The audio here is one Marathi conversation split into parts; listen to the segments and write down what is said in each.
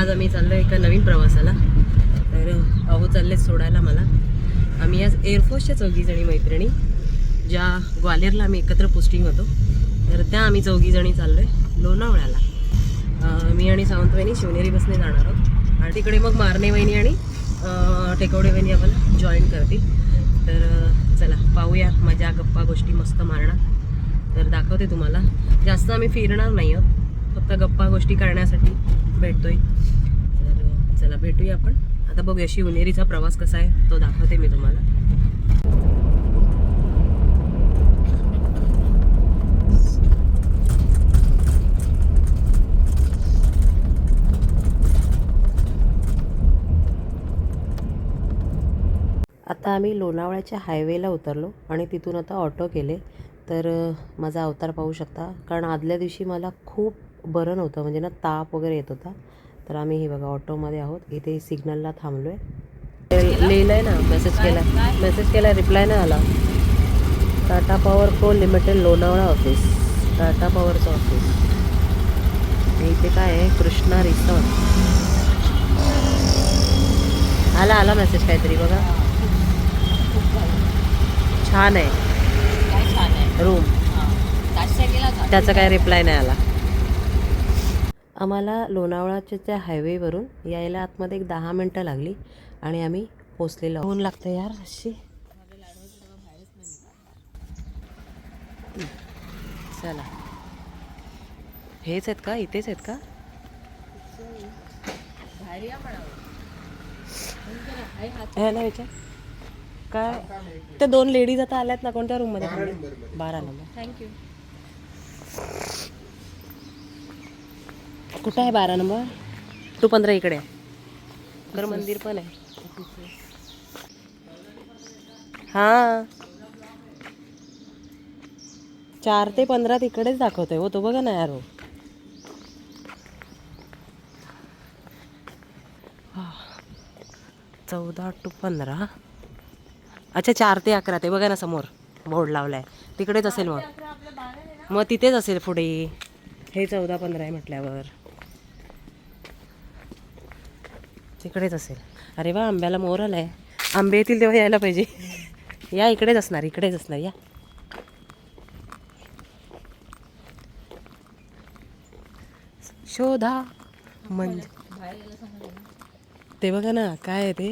आज आम्ही चाललो एका नवीन प्रवासाला. तर अहो चालले सोडायला मला. आम्ही आज एअरफोर्सच्या चौघीजणी मैत्रिणी ज्या ग्वालेरला आम्ही एकत्र पोस्टिंग होतो. तर त्या आम्ही चौघीजणी चाललो आहे लोणावळ्याला. मी आणि सावंतवाहिनी शिवनेरी बसने जाणार आहोत. आणि तिकडे मग मारणे वहिनी आणि टेकवडे वहिनी आम्हाला जॉईन करतील. तर चला पाहूया मजा गप्पा गोष्टी मस्त मारणार तर दाखवते तुम्हाला. जास्त आम्ही फिरणार नाही आहोत. फक्त गप्पा गोष्टी करण्यासाठी भेटतोय. तर चला भेटूया आपण. आता बघूया शिवनेरीचा प्रवास कसा आहे. तो दाखवते मी तुम्हाला. आता आम्ही लोणावळ्याच्या हायवेला उतरलो आणि तिथून आता ऑटो केले. तर माझा अवतार पाहू शकता. कारण आदल्या दिवशी मला खूप बरं नव्हतं म्हणजे ना ताप वगैरे येत होता. तर आम्ही हे बघा ऑटोमध्ये आहोत. इथे सिग्नलला थांबलो आहे लिहिलं आहे ना मेसेज केला मेसेज केला रिप्लाय नाही आला. Tata power co limited Lonavala office. Tata पॉवरचं office. इथे काय आहे? कृष्णा रिसॉर्ट. आला आला मेसेज काहीतरी बघा. छान आहे. रूम त्याचा काय रिप्लाय नाही आला. आम्हाला लोणावळाच्या त्या हायवेवरून यायला आतमध्ये एक दहा मिनटं लागली आणि आम्ही पोचलेलो ऊन लागतं यार अशी. चला. हेच आहेत का? इथेच आहेत का? बाहेर ना विचार. काय? त्या दोन लेडीज आता आल्यात ना कोणत्या रूममध्ये बारा नंबर थँक्यू कुठं आहे बारा नंबर? टू पंधरा इकडे आहे घर मंदिर पण आहे. हा. चार ते पंधरा तिकडेच दाखवतोय हो तो बघा ना यार. हा. चौदा टू पंधरा. अच्छा चार ते अकरा ते बघा ना समोर. बोर्ड लावलाय. तिकडेच असेल मग. मग तिथेच असेल पुढे. हे चौदा पंधरा आहे म्हटल्यावर. तिकडेच असेल. अरे वा आंब्याला मोर आलाय आंबे येतील तेव्हा यायला पाहिजे. या इकडेच असणार इकडेच असणार या. शोधा. म्हणजे ते बघा ना काय आहे ते.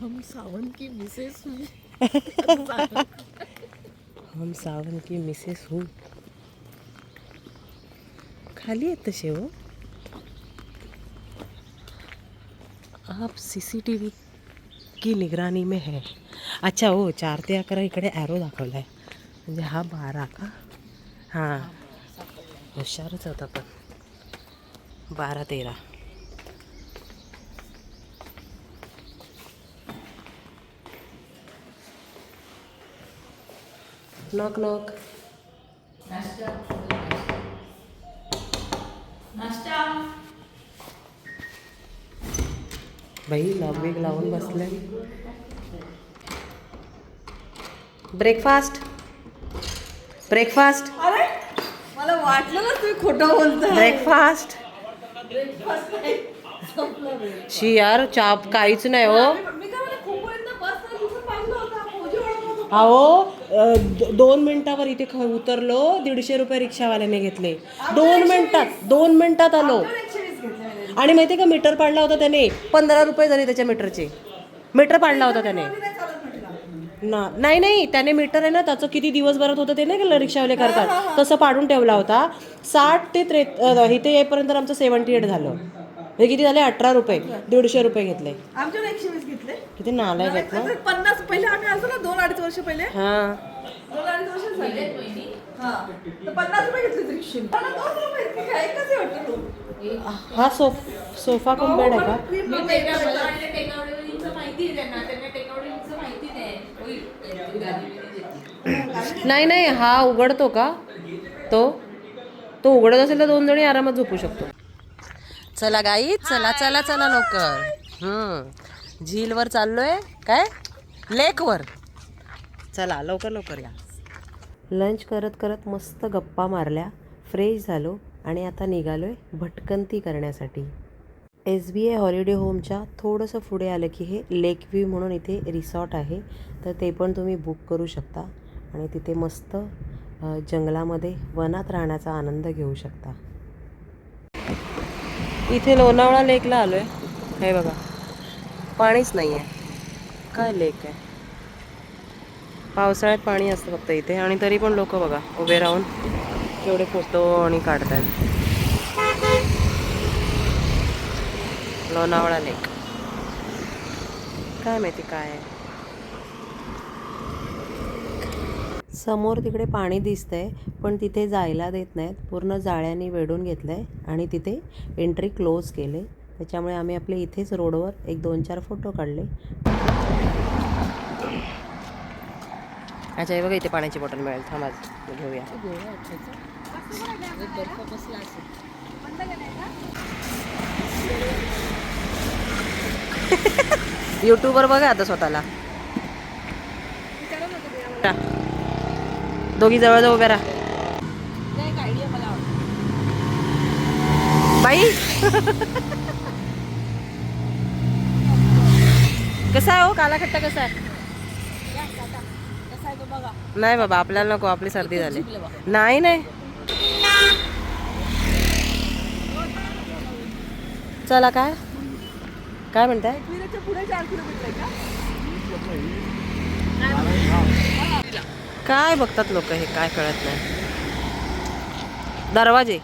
हम सावन की मिसेस हम सावन की मिसेस हूँ. खाली आहेत तसे हो. आप सी सी टी व्ही की निगरानी में है. अच्छा हो चार ते अकरा इकडे ॲरो दाखवला आहे म्हणजे हा बारा का? हां. हुशारच होता पण बारा तेरा. नॉक नॉक बाई लॉक बिग लावून बसले. ब्रेकफास्ट. ब्रेकफास्ट. अरे मला वाटलं ना तुम्ही खोटं बोलताय. ब्रेकफास्ट. शी यार चाप काहीच नाही हो. अहो दोन मिनिटावर इथे ख उतरलो दीडशे रुपये रिक्षावाल्याने घेतले. दोन मिनिटात दोन मिनिटात आलो. आणि माहिती का मीटर पाडला होता त्याने. पंधरा रुपये झाले त्याच्या मीटरचे. मीटर पाडला होता त्याने. ना नाही नाही. त्याने मीटर आहे ना त्याचं किती दिवसभरात होतं ते नाही रिक्षावाले करतात. तसं पाडून ठेवला होता. साठ ते त्रे इथे येईपर्यंत आमचं सेवन्टी एट झालं. हे किती झाले? अठरा रुपये. दीडशे रुपये घेतले. आमच्याकडे एकशे वीस घेतले. किती नालाय घेत ना आता पन्नास पहिले आम्ही असतो ना दोन अडीच वर्ष पहिले. हां. दोन अडीच वर्ष झाले. हा. तर पन्नास रुपये घेतले रिक्षे दोन रुपये इतके काय? एकच आहे वाटतं तो. हा सोफ सोफा कम बेड आहे का? माहिती. नाही नाही. हा उघडतो का? तो? तो उघडत असेल तर दोन जणी आरामात झोपू शकतो. चला गाई चला चला चला लवकर. हम्म. झीलवर चाललोय. काय? लेकवर. चला लवकर लवकर या. लंच करत करत मस्त गप्पा मारल्या. फ्रेश झालो आणि आता निघालो आहे भटकंती करण्यासाठी. एस बी आय हॉलिडे होमच्या थोडंसं पुढे आलं की हे लेक व्ह्यू म्हणून इथे रिसॉर्ट आहे. तर ते पण तुम्ही बुक करू शकता आणि तिथे मस्त जंगलामध्ये वनात राहण्याचा आनंद घेऊ शकता. इथे लोणावळा लेकला आलो आहे हे बघा. पाणीच नाही आहे काय लेक आहे? पावसाळ्यात पाणी असतं फक्त इथे. आणि तरी पण लोक बघा उभे राहून केवढे फोटो आणि काढतात लोणावळा लेक. काय माहिती काय आहे? समोर तिकडे पाणी दिसतंय पण तिथे जायला देत नाहीत. पूर्ण जाळ्याने वेढून घेतलं आहे आणि तिथे एंट्री क्लोज केले त्याच्यामुळे आम्ही आपले इथेच रोडवर एक दोन चार फोटो काढले. अच्छा हे बघा इथे पाण्याची बॉटल मिळेल. थांबा घेऊया. यूट्यूबवर बघा आता स्वतःला. टा. दोघी जवळ उभ्या राहा. बाई. कसा आहे हो? काला खट्टा कसा आहे? नाही बाबा आपल्याला नको आपली सर्दी झाली. नाही नाही. चला काय? काय म्हणताय? पुढे चार किलोमीटर काय बघतात लोक हे? काय कळत नाही. दरवाजे.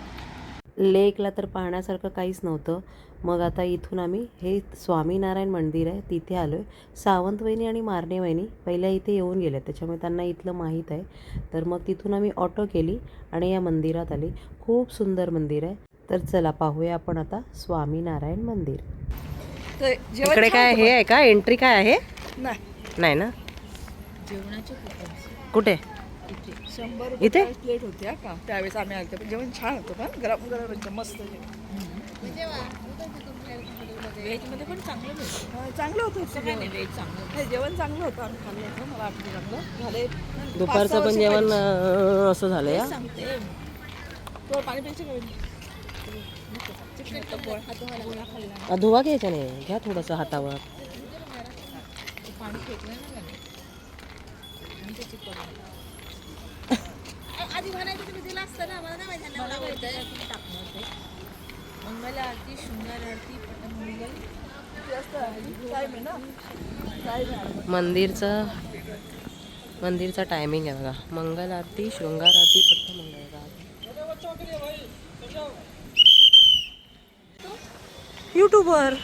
लेकला तर पाहण्यासारखं काहीच नव्हतं. मग आता इथून आम्ही हे स्वामीनारायण मंदिर आहे तिथे आलो आहे सावंतवहिनी आणि मारणे वहिनी पहिल्या इथे येऊन गेल्या. त्याच्यामुळे त्यांना इथलं माहीत आहे. तर मग तिथून आम्ही ऑटो केली आणि या मंदिरात आली. खूप सुंदर मंदिर आहे. तर चला पाहूया आपण आता स्वामीनारायण मंदिर. इकडे काय हे आहे का? एंट्री काय आहे? नाही. नाही ना? कुठे? शंभर इथे? रुपये प्लेट होती हा का? त्यावेळेस आम्ही आलतो. पण जेवण छान होतं पण गरम गरम एकदम मस्त जेवण. व्हेजमध्ये पण चांगलं होतं जेवण व्हेज चांगलं नाही, जेवण चांगलं होतं. आम्ही खाल्लं होतं मला चांगलं. झाले दुपारचं पण जेवण असं झालं या? सांगते. तो पाणी प्यायचं का? धुवा घ्यायचा नाही. घ्या थोडंसं हातावर. पाणी फेकलं ना त्याने आणि ते चिकन आधी म्हणायचं तुम्ही दिला असतं ना मला नाही माहिती मला माहिती टाकणार ते मंगल आरती शृंगार आरती मंगल. जास्त टाईम आहे ना? टाईम आहे. मंदिरचं मंदिरचा टायमिंग आहे बघा. मंगल आरती शृंगार आरती फक्त मंगल आरती. यूट्यूबवर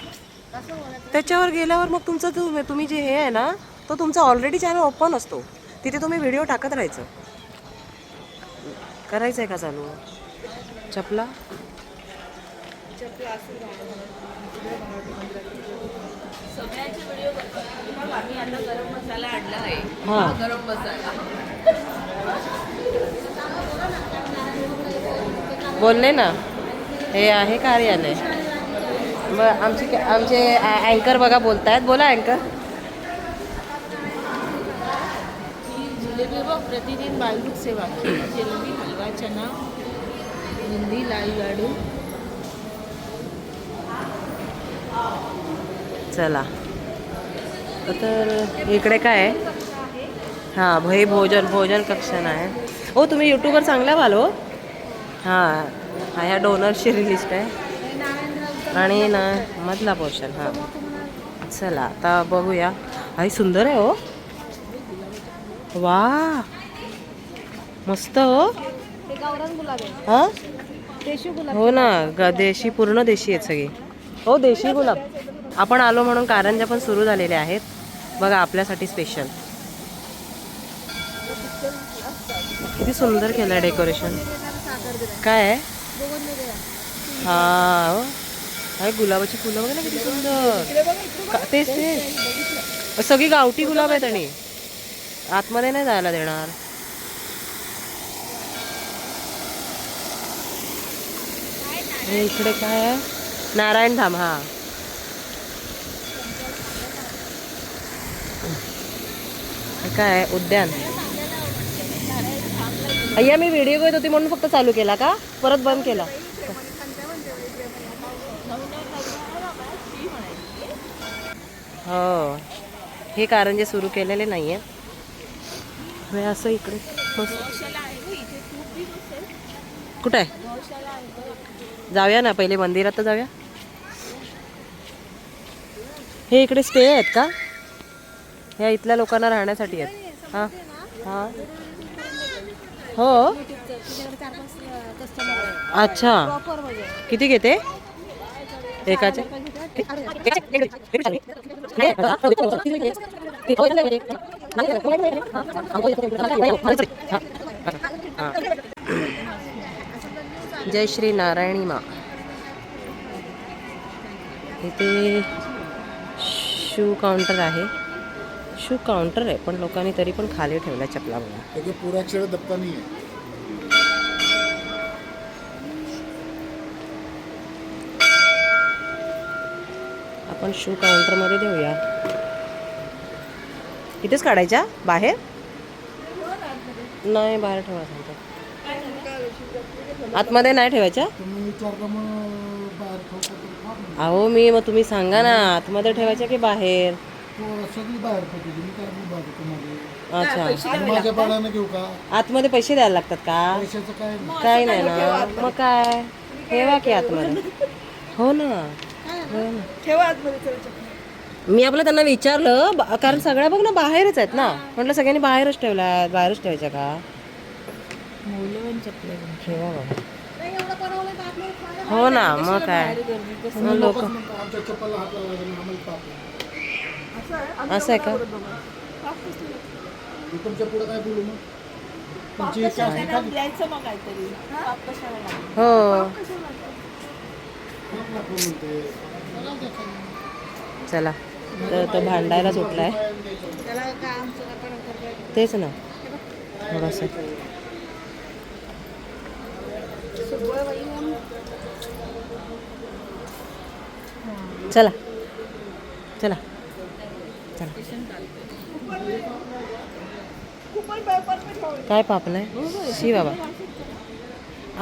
त्याच्यावर गेल्यावर मग तुमचं तुम्ही तुम्ही जे हे आहे ना तो तुमचा ऑलरेडी चॅनल ओपन असतो. तिथे तुम्ही व्हिडिओ टाकत राहायचं. करायचं आहे का चालू? चपला? हां. बोलले ना. हे आहे कार्यालय. मग आमचे आमचे अँकर बघा बोलतायत. बोला अँकर जिलेबी व प्रतिदिन बालरूप सेवा. खीर जिलेबी हलवा चना बुंदी लाल लाडू. चला. तर इकडे काय आहे? हां भई भोजन भोजन कक्षण आहे. हो तुम्ही यूट्यूबवर चांगला व्हाल हो. हां हा ह्या डोनरची रिलिस्ट आहे. आणि ना मधला पोर्शन हां. चला आता बघूया. आई सुंदर आहे हो. वा. मस्त हो. आहे. हां? हो ना देशी पूर्ण देशी आहेत सगळी. हो देशी गुलाब. आपण आलो म्हणून कारंजा पण सुरू झालेले आहेत. बघा आपल्यासाठी स्पेशल किती सुंदर केलं डेकोरेशन काय आहे? हा हो. काय गुलाबाची फुलं बघा ना किती सुंदर. का- तेच तेच. सगळी गावठी गुलाब आहेत आणि. आतमध्ये नाही जायला देणार. हे इकडे काय आहे? नारायण धाम हा. काय आहे? उद्यान. अय्या मी व्हिडिओ घेत होती म्हणून फक्त चालू केला का? परत बंद केला. हो. हे कारंजे सुरू केलेले नाही आहेत हे असं इकडे. कुठं आहे? जाऊया ना पहिले मंदिरात जाऊया. हे इकडे स्टे आहेत का? ह्या इथल्या लोकांना राहण्यासाठी आहेत. हां. हां. हो. अच्छा. किती घेते? एकाचे? जय श्री नारायणी मा. इथे शू काउंटर आहे. शू काउंटर आहे पण लोकांनी तरी पण खाली ठेवल्या चपला बघा. त्याचा पुरा अक्षर दप्ता नाही आहे आपण शू काउंटरमध्ये देऊया. इथेच काढायच्या? बाहेर? नाही बाहेर ठेवा सांगतो आतमध्ये नाही ठेवायच्या? अहो मी मग तुम्ही सांगा ना आतमध्ये ठेवायच्या की बाहेर? अच्छा. आतमध्ये पैसे द्यायला लागतात का? काय नाही. ना. मग काय? ठेवा की आतमध्ये. हो ना. हो ठेवा आतमध्ये मी आपलं त्यांना विचारलं बा- कारण सगळ्या बघ ना बाहेरच आहेत ना. म्हटलं सगळ्यांनी बाहेरच ठेवल्या आहेत बाहेरच ठेवायच्या का? मौल्यवान चपल्या ठेवा बाबा. हो ना मग काय? मग लोक. असं आहे? का? मी तुमच्यापुढे काय बोलू मग? तुमची इच्छा असते का द्यायचं मग काहीतरी. पाप कशाला लागला? हो. पाप नको म्हणते. चला. तर तो भांडायला सुटला आहे तेच ना. थोडस चला. चला. चला. काय पापलं आहे शी बाबा.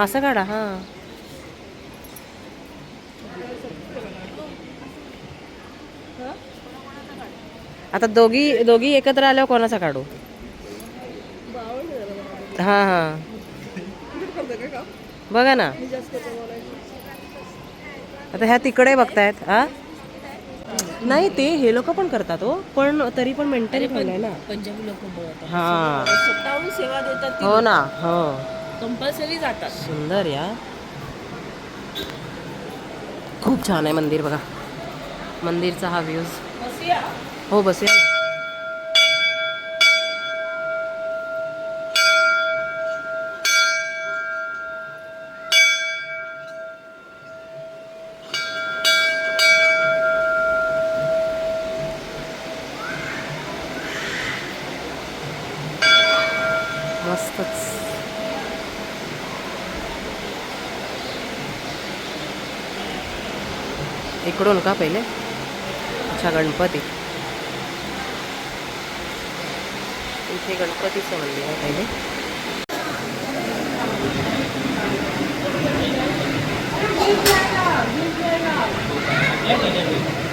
असं काढा हां. आता दोघी दोघी एकत्र आल्यावर कोणाचा काढू? हा हा. बघा ना. आता ह्या तिकडे बघतायत हा? नाही ते हे लोक पण करतात हो पण तरी पण मेंटेन ठेवलंय ना. पंजाबी लोक हा. स्वतःहून सेवा देतात हो ना हो. कंपल्सरी जातात. सुंदर या. खूप छान आहे मंदिर बघा. मंदिरचा हा व्ह्यूज हो बसूया ना. मस्तच. इकडून का पहिले? अच्छा गणपती. इथे गणपतीचं मंदिर आहे पहिले. खूप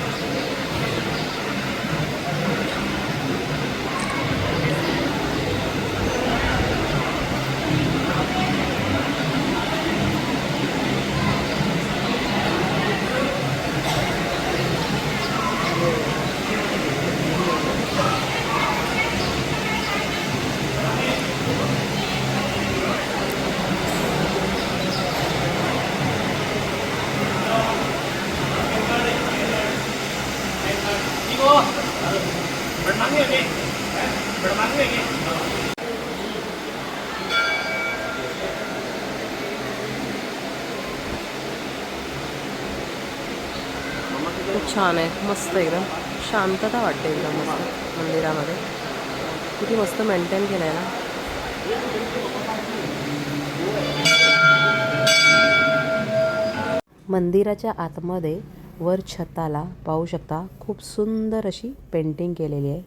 छान आहे. मस्त एकदम. शांतता वाटते एकदम मस्त मंदिरामध्ये. किती मस्त मेंटेन केलं आहे ना. मंदिराच्या आतमध्ये वर छताला पाहू शकता खूप सुंदर अशी पेंटिंग केलेली आहे.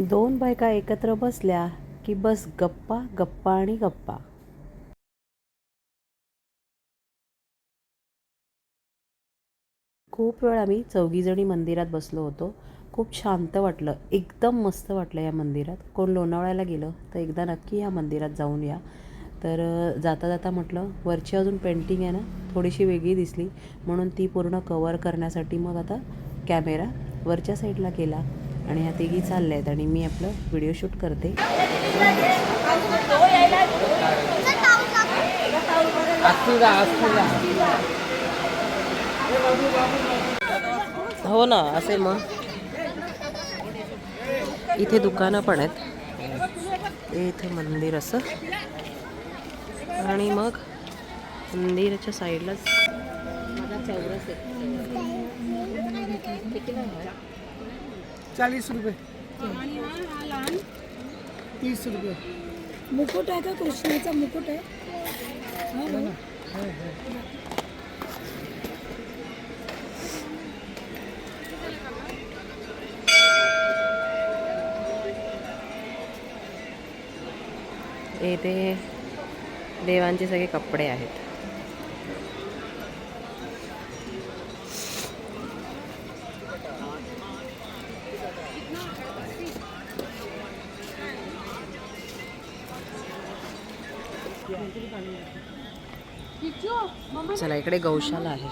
दोन बायका एकत्र बसल्या की बस गप्पा गप्पा आणि गप्पा. खूप वेळ आम्ही चौघीजणी मंदिरात बसलो होतो. खूप शांत वाटलं एकदम मस्त वाटलं या मंदिरात. कोण लोणावळ्याला गेलं तर एकदा नक्की या मंदिरात जाऊन या. तर जाता जाता म्हटलं वरची अजून पेंटिंग आहे ना थोडीशी वेगळी दिसली. म्हणून ती पूर्ण कवर करण्यासाठी मग आता कॅमेरा वरच्या साईडला केला. आणि ह्या तिघी चालल्या आहेत आणि मी आपलं व्हिडिओ शूट करते. हो ना असेल मग. इथे दुकानं पण आहेत. इथे मंदिर असं. आणि मग मंदिराच्या साईडलाच चाळीस रुपये। तीस रुपये। मुकुट आहे का कृष्णाचा मुकुट आहे? हा भाऊ. इथे देवांचे सगळे कपडे आहेत. चला इकडे गौशाला आहे.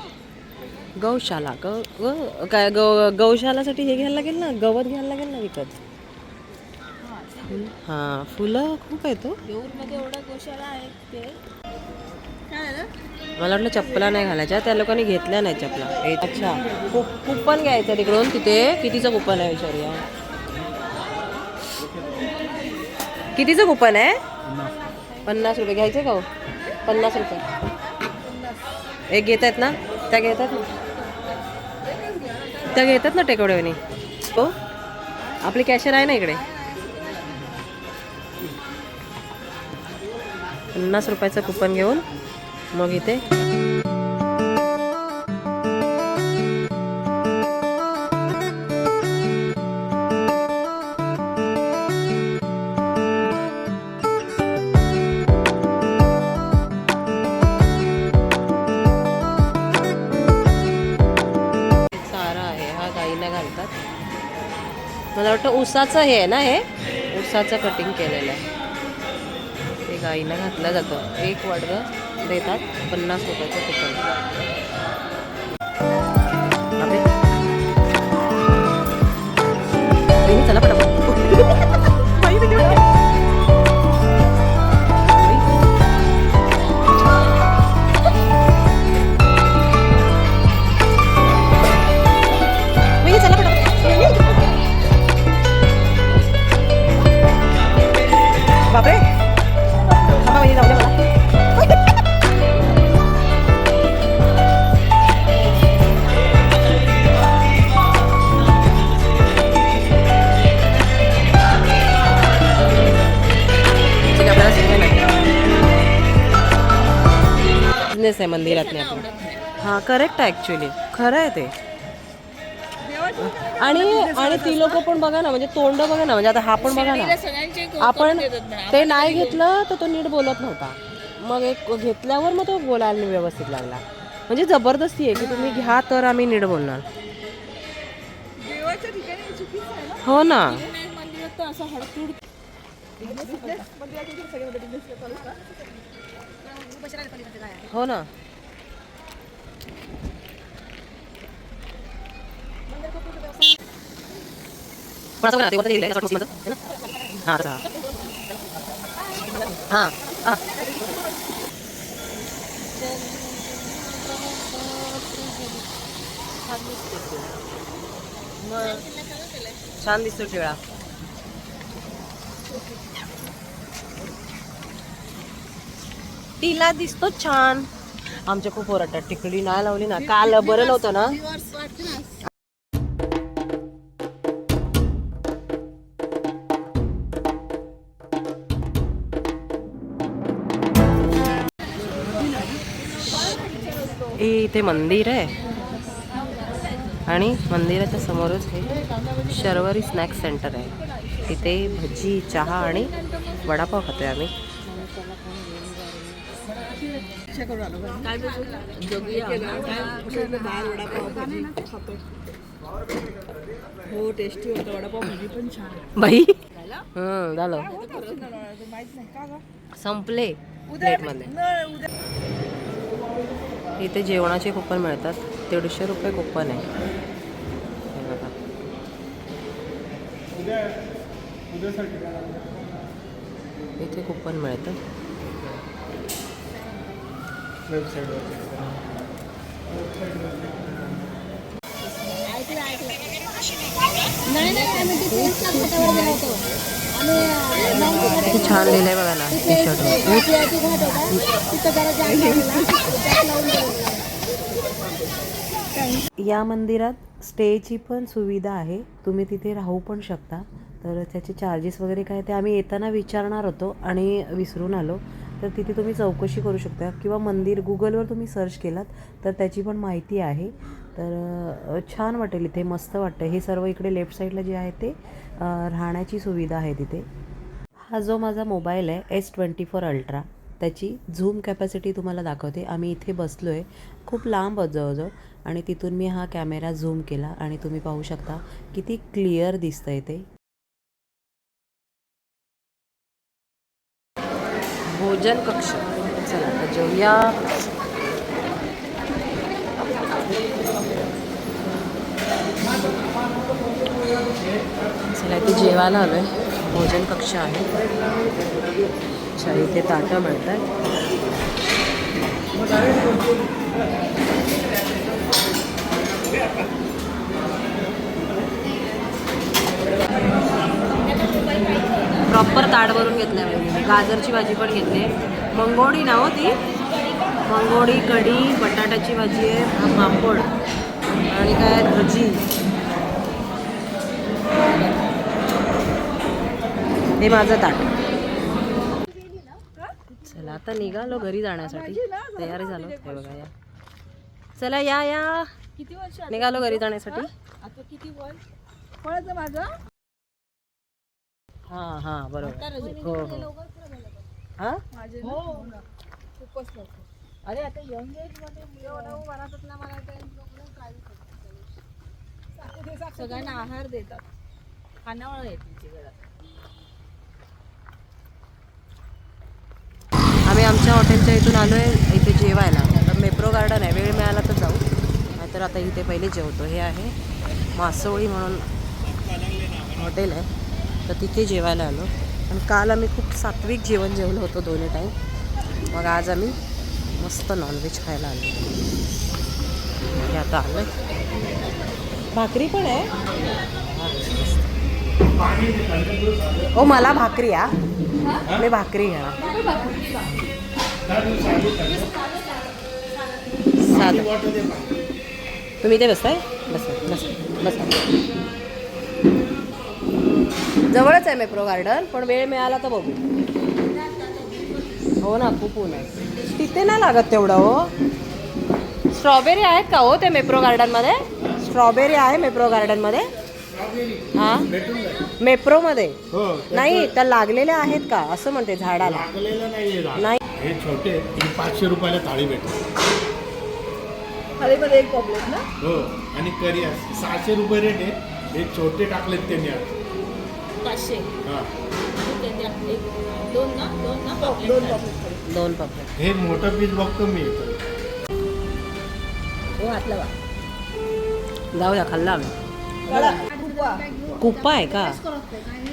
गौशाला ग ग काय गौ गौशालासाठी हे घ्यायला लागेल ना? गवत घ्यायला लागेल ना विकत? हां फुलं खूप आहेत हो. आहे ते. मला वाटलं चप्पला नाही घालायच्या त्या लोकांनी घेतल्या नाही चपला ए, अच्छा. कूप कुपन घ्यायचं तिकडून तिथे? कितीचं कुपन आहे विचारूया? कितीचं कुपन आहे? पन्नास रुपये घ्यायचे का हो? पन्नास रुपये. एक घेत आहेत ना? त्या घेतात ना. त्या घेतात ना टेकवडेवणी हो? आपली कॅशियर आहे ना इकडे. पन्नास रुपयाचं कुपन घेऊन मग इथे उसाचं हे आहे ना हे? उसाचं कटिंग केलेलं आहे. ते गाईला घातलं जातं. एक वाडगं देतात पन्नास रुपयाचं कुठं आहे मंदिरात नाही आपण हां करेक्ट आहे ॲक्च्युली खरं आहे ते. आणि आणि ती लोक पण बघा ना म्हणजे तोंड बघा ना म्हणजे आता हा पण बघा ना. आपण ते नाही घेतलं तर तो नीट बोलत नव्हता. मग एक घेतल्यावर मग तो बोलायला व्यवस्थित लागला. म्हणजे जबरदस्ती आहे की तुम्ही घ्या तर आम्ही नीट बोलणार. हे चुकीचं आहे ना? हो ना. मंदिरात तर असं हो ना. पण असं बघा ना, ते वरती लिहिलंय, असं वाटतं उस्माचं, है ना? हां, तसं. हां, हां. मग छान दिसतो टिळा तिला दिसतो छान. आमच्या खूप ओरडतात टिकडी नाही लावली ना. काल बरं नव्हतं ना? इथे मंदिर आहे. आणि मंदिराच्या समोरच हे शर्वरी स्नॅक्स सेंटर आहे. इथे भजी चहा आणि वडापाव खातोय आम्ही. हो टेस्टी होतं वडापाव भाजी पण छान बाई? हं, झालं. माहीत नाही. का गं? संपले प्लेटमध्ये इथे जेवणाचे कुपन मिळतात. दीडशे रुपये कुपन आहे. इथे कुपन मिळतं किती छान लिहिलंय बघा ना टी शर्ट या मंदिरात स्टेची पण सुविधा आहे तुम्ही तिथे राहू पण शकता. तर त्याचे चार्जेस वगैरे काय ते आम्ही येताना विचारणार होतो आणि विसरून आलो. तर तिथे तुम्ही चौकशी करू शकता. किंवा मंदिर गुगलवर तुम्ही सर्च केलात तर त्याची पण माहिती आहे. तर छान वाटेल इथे मस्त वाटतं हे सर्व इकडे लेफ्ट साईडला जे आहे ते राहण्याची सुविधा आहे तिथे. हा जो माझा मोबाईल आहे एस ट्वेंटी फोर अल्ट्रा त्याची झूम कॅपॅसिटी तुम्हाला दाखवते. आम्ही इथे बसलो आहे खूप लांब जवळजवळ आणि तिथून मी हा कॅमेरा झूम केला आणि तुम्ही पाहू शकता किती क्लिअर दिसतं आहे ते. भोजन कक्ष। चला, आता जेवूया. चला, इथे जेवायला आलो आहे भोजन कक्ष आहे. अच्छा इथे ताटं मिळतात प्रॉपर ताट भरून घेतलं आहे गाजरची भाजी पण घेतली. आहे मंगोडी ना हो ती. मंगोडी कढी बटाट्याची भाजी आहे पापड आणि काय भजी. हे माझं ताट. चला आता निघालो घरी जाण्यासाठी. तयारी झालो हे बघा या. चला या या. किती वर्ष निघालो घरी जाण्यासाठी. आता किती फळाचं माझं? हा हा बरोबर. हो हो. हा माझे हो. खूपच लवकर. अरे आता यंग एजमध्ये सगळ्यांना आहार देतात. खानावळ आहे तुमची घरात. आम्ही आमच्या हॉटेलच्या इथून आलो आहे इथे जेवायला. आता मेप्रो गार्डन आहे. वेळ मिळाला तर जाऊ. नाहीतर आता इथे पहिले जेवतो. हे आहे मासोळी म्हणून हॉटेल आहे. तर तिथे जेवायला आलो. आणि काल आम्ही खूप सात्विक जेवण जेवलो होतो दोन्ही टाईम मग आज आम्ही मस्त नॉनव्हेज खायला आलो. हे आता आलं भाकरी पण आहे. ओ मला भाकरी आ मी भाकरी घ्या. साधं. तुम्ही इथे बसताय? बसा बसा बसा. जवळच आहे मेप्रो गार्डन पण वेळ मिळाला तर बघू. हो ना खूप ऊन आहे. तिथे नाही लागत तेवढं हो. स्ट्रॉबेरी आहेत का हो ते मेप्रो गार्डनमध्ये स्ट्रॉबेरी आहे मेप्रो गार्डनमध्ये हां? मेप्रोमध्ये हो नाही त्या लागलेल्या आहेत का? असं म्हणते झाडाला. नाही. हे छोटे पाचशे रुपयाला थाळी भेटेल थालीमध्ये एक पॉपलेट ना? हो आणि करी. सहाशे रुपये रेट आहे. हे छोटे टाकलेत त्यांनी आज. पाचशे. हा. ठीक आहे, द्या. एक- दोन ना दोन ना पापलेट दोन द्या. पॉपलेट दोन हे मोठं पीस बघतो मी हो हातला बा जाऊया खाल्ला आम्ही. कुपा. कुपा आहे का?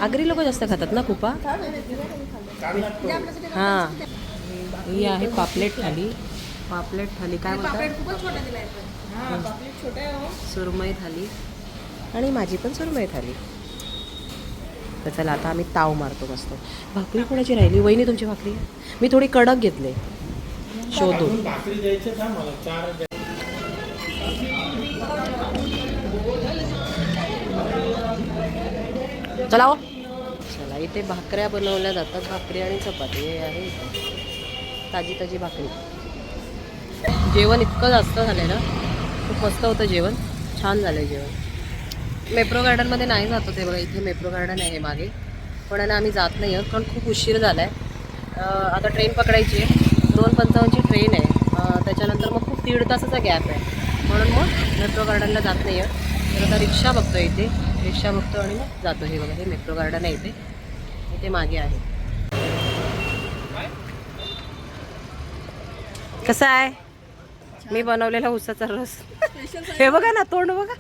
आगरी लोक जास्त खातात ना कुपा? हां. ही आहे पापलेट थाली. पापलेट थाली काय बोलतात हा पापलेट छोटा आहे हो. सुरमई थाली. आणि माझी पण सुरमई थाली. तर चला आता आम्ही ताव मारतो मस्त. भाकरी कोणाची राहिली? वहिनी तुमची भाकरी? मी थोडी कडक घेतले. शोधून. चला हो. चला इथे भाकऱ्या बनवल्या जातात. भाकरी आणि चपाती हे आहे ताजी ताजी भाकरी. जेवण इतकं जास्त झालेलं खूप मस्त होतं जेवण. छान झालं जेवण. मेप्रो गार्डनमध्ये नाही जातो ते बघा इथे मेप्रो गार्डन आहे मागे. पण ना आम्ही जात नाही आहोत कारण खूप उशीर झाला आहे आता ट्रेन पकडायची आहे. दोन पंचावन्नची ट्रेन आहे. त्याच्यानंतर मग खूप दीड तासाचा गॅप आहे. म्हणून मग मेट्रो गार्डनला जात नाही आहोत. तर आता रिक्षा बघतो इथे. रिक्षा बघतो आणि मग जातो हे बघा हे मेट्रो गार्डन आहे इथे. इथे मागे आहे. कसा आहे? मी बनवलेला उसाचा रस. हे बघा ना तोंड बघा.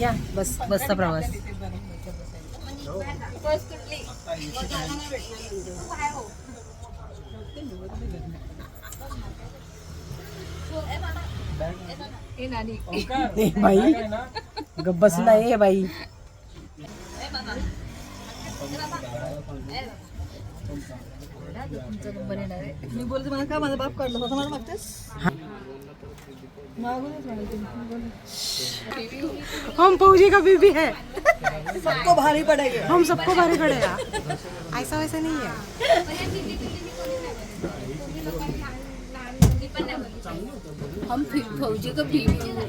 या बस बसचा प्रवास. ए बाई गप्पस नाही बाई. मी बोलते मला का माझा बाप काढला होता मला मागतेस? हम फौजी का बीबी है। सबको भारी पडेगा। हम सबको भारी पड़ेगा। ऐसा वैसा नहीं है। हम फौजी का बीवी हूँ।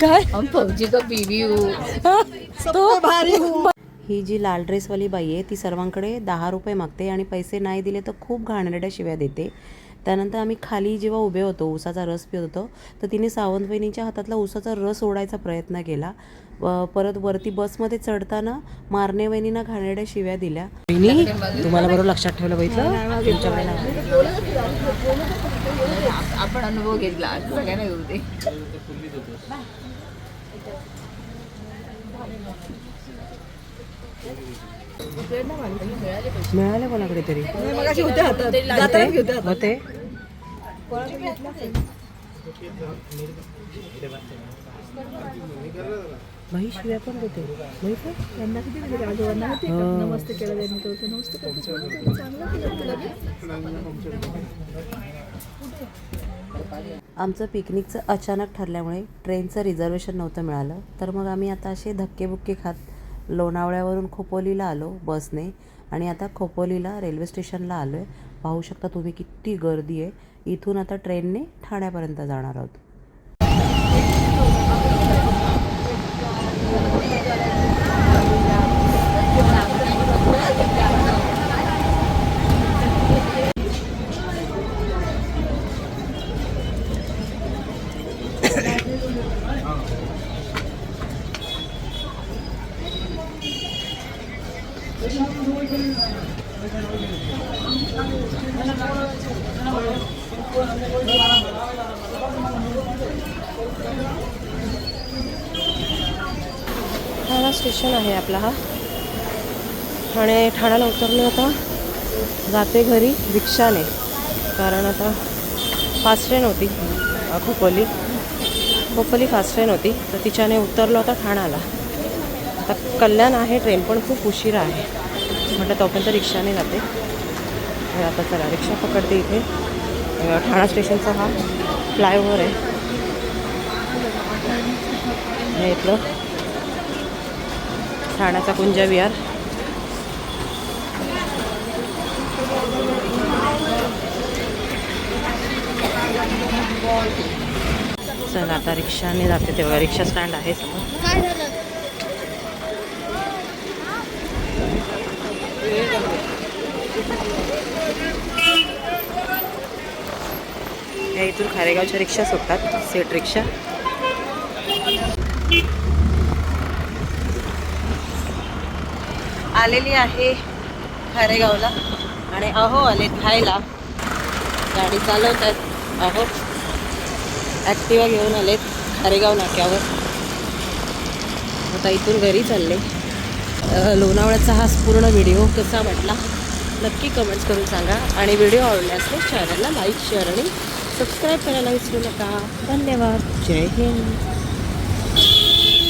काय हम फौजी का बीवी हूँ। सबको भारी हूँ। ही जी लाल ड्रेसवाली बाई आहे ती सर्वांकडे दहा रुपये मागते आणि पैसे नाही दिले तर खूप घाणेरड्या शिव्या देते. त्यानंतर आम्ही खाली जेव्हा उभे होतो उसाचा रस पित होतो तर तिने सावंत वहिनीच्या हातातला उसाचा रस ओढायचा प्रयत्न केला. परत वरती बसमध्ये चढताना मारणे वहिनीनं घाणेरड्या शिव्या दिल्या. वहिनी तुम्हाला बरोबर लक्षात ठेवलं बघितलं. आपण अनुभव घेतला सगळ्यांना येऊ दे. मिळाले कोणाकडे तरी? मगाशी होते शिव्या पण? त्यांना किती दिले? का? नमस्ते केलं त्यांनी तर. ते नमस्ते चांगलं आमचं पिकनिकचं अचानक ठरल्यामुळे ट्रेनचं रिझर्वेशन नव्हतं मिळालं. तर मग आम्ही आता असे धक्केबुक्के खात लोणावळ्यावरून खोपोलीला आलो बसने आणि आता खोपोलीला रेल्वे स्टेशनला आलो आहे पाहू शकता तुम्ही किती गर्दी आहे. इथून आता ट्रेनने ठाण्यापर्यंत जाणार आहोत ठाणा स्टेशन आहे आपला हा. आणि ठाण्याला उतरलो आता. जाते घरी रिक्षाने. कारण आता फास्ट ट्रेन होती. खोपली खोपोली. खोपोली फास्ट ट्रेन होती. तर तिच्याने उतरलो आता ठाण्याला. आता कल्याण आहे ट्रेन पण खूप उशिरा आहे. म्हटलं तोपर्यंत रिक्षाने जाते. आता चला रिक्षा पकडते इथे. ठाणा स्टेशनचा हा फ्लायओव्हर आहे. इथलं ठाण्याचा कुंज विहार. चला आता रिक्षाने जाते तेव्हा. रिक्षा स्टँड आहे समोर. इथून खारेगावच्या रिक्षा सुटतात सेट रिक्षा. आलेली आहे खारेगावला. आणि अहो आले खायला. गाडी चालवत आहेत अहो ॲक्टिवा घेऊन आलेत खारेगाव नाक्यावर. आता इथून घरी चालले. लोणावळ्याचा हा पूर्ण व्हिडिओ कसा वाटला? नक्की कमेंट्स करून सांगा. आणि व्हिडिओ आवडल्यास चॅनलला लाईक शेअर आणि सबस्क्राईब करायला विसरू नका. धन्यवाद. जय हिंद.